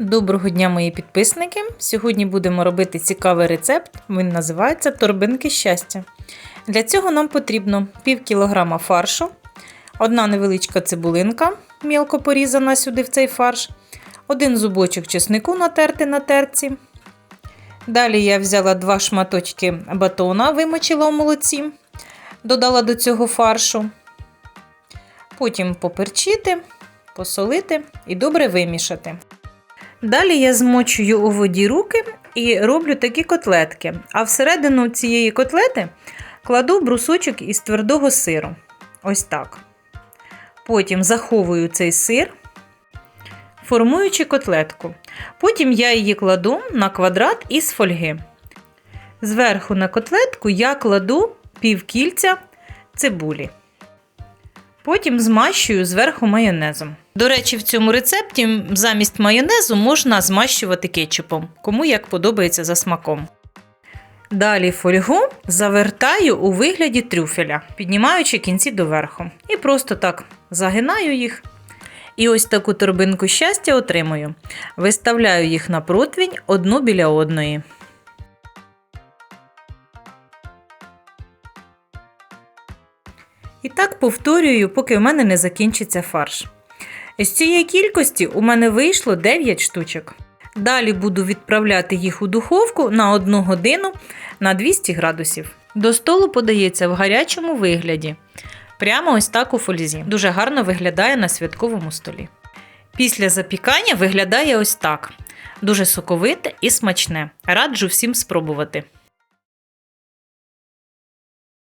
Доброго дня, мої підписники! Сьогодні будемо робити цікавий рецепт. Він називається торбинки щастя. Для цього нам потрібно пів кілограма фаршу, одна невеличка цибулинка, мілко порізана сюди в цей фарш, один зубочок чеснику натерти на терці. Далі я взяла два шматочки батона, вимочила у молоці, додала до цього фаршу. Потім поперчити, посолити і добре вимішати. Далі я змочую у воді руки і роблю такі котлетки. А всередину цієї котлети кладу брусочок із твердого сиру. Ось так. Потім заховую цей сир, формуючи котлетку. Потім я її кладу на квадрат із фольги. Зверху на котлетку я кладу півкільця цибулі. Потім змащую зверху майонезом. До речі, в цьому рецепті замість майонезу можна змащувати кетчупом, кому як подобається за смаком. Далі фольгу завертаю у вигляді трюфеля, піднімаючи кінці доверху. І просто так загинаю їх. І ось таку торбинку щастя отримую. Виставляю їх на противень одну біля одної. І так повторюю, поки в мене не закінчиться фарш. З цієї кількості у мене вийшло 9 штучок. Далі буду відправляти їх у духовку на 1 годину на 200 градусів. До столу подається в гарячому вигляді. Прямо ось так у фользі. Дуже гарно виглядає на святковому столі. Після запікання виглядає ось так. Дуже соковите і смачне. Раджу всім спробувати.